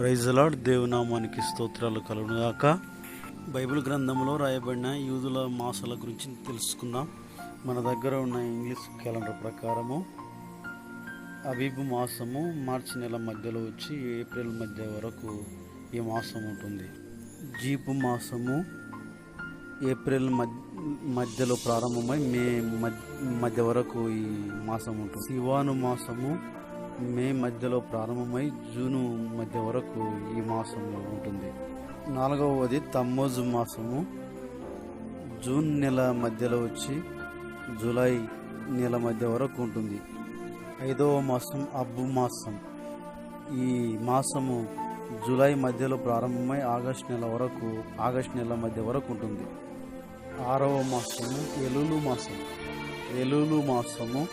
రైజలాడ్ దేవునామానికి స్తోత్రాలు కలుగుగాక బైబిల్ గ్రంథంలో రాయబడిన యూదుల మాసాల గురించి తెలుసుకుందాం. మన దగ్గర ఉన్న ఇంగ్లీష్ క్యాలెండర్ ప్రకారము అబీబు మాసము మార్చి నెల మధ్యలో వచ్చి ఏప్రిల్ మధ్య వరకు ఈ మాసం ఉంటుంది. జీపు మాసము ఏప్రిల్ మధ్య మధ్యలో ప్రారంభమై మే మధ్య మధ్య వరకు ఈ మాసం ఉంటుంది. శివాను మాసము మే మధ్యలో ప్రారంభమై జూను మధ్య వరకు ఈ మాసంలో ఉంటుంది. నాలుగవది తమ్మోజు మాసము. జూన్ నెల మధ్యలో వచ్చి జూలై నెల మధ్య వరకు ఉంటుంది. ఐదవ మాసం అబ్బు మాసం. ఈ మాసము జూలై మధ్యలో ప్రారంభమై ఆగస్ట్ నెల వరకు ఆగస్ట్ నెల మధ్య వరకు ఉంటుంది. ఆరవ మాసము ఎలులు మాసం ఎలులు మాసము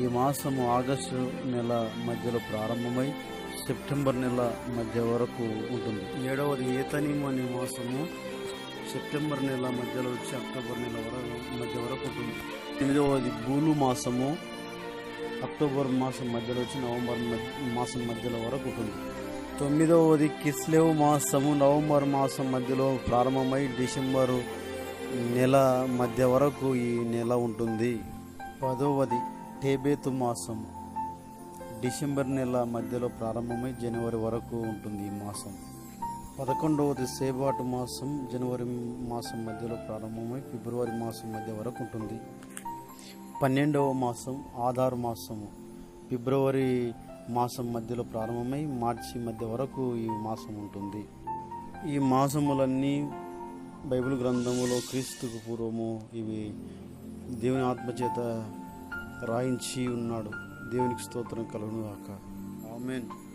ఈ మాసము ఆగస్టు నెల మధ్యలో ప్రారంభమై సెప్టెంబర్ నెల మధ్య వరకు ఉంటుంది. ఏడవది ఏతనిము అనే మాసము సెప్టెంబర్ నెల మధ్యలో వచ్చి అక్టోబర్ నెల వరకు మధ్య వరకు ఉంటుంది. ఎనిమిదవది బూలు మాసము అక్టోబర్ మాసం మధ్యలో వచ్చి నవంబర్ మధ్య- మాసం మధ్యలో వరకు ఉంటుంది. తొమ్మిదవది కిస్లేవ్ మాసము నవంబర్ మాసం మధ్యలో ప్రారంభమై డిసెంబరు నెల మధ్య వరకు ఈ నెల ఉంటుంది. పదవది టేబేతు మాసం డిసెంబర్ నెల మధ్యలో ప్రారంభమై జనవరి వరకు ఉంటుంది ఈ మాసం. పదకొండవది సేబాటు మాసం జనవరి మాసం మధ్యలో ప్రారంభమై ఫిబ్రవరి మాసం మధ్య వరకు ఉంటుంది. పన్నెండవ మాసం ఆధార్ మాసము. ఫిబ్రవరి మాసం మధ్యలో ప్రారంభమై మార్చి మధ్య వరకు ఈ మాసం ఉంటుంది. ఈ మాసములన్నీ బైబిల్ గ్రంథములో క్రీస్తుకు పూర్వము ఇవి దేవుని ఆత్మచేత రాయించి ఉన్నాడు. దేవునికి స్తోత్రం కలుగును గాక ఆమెన్.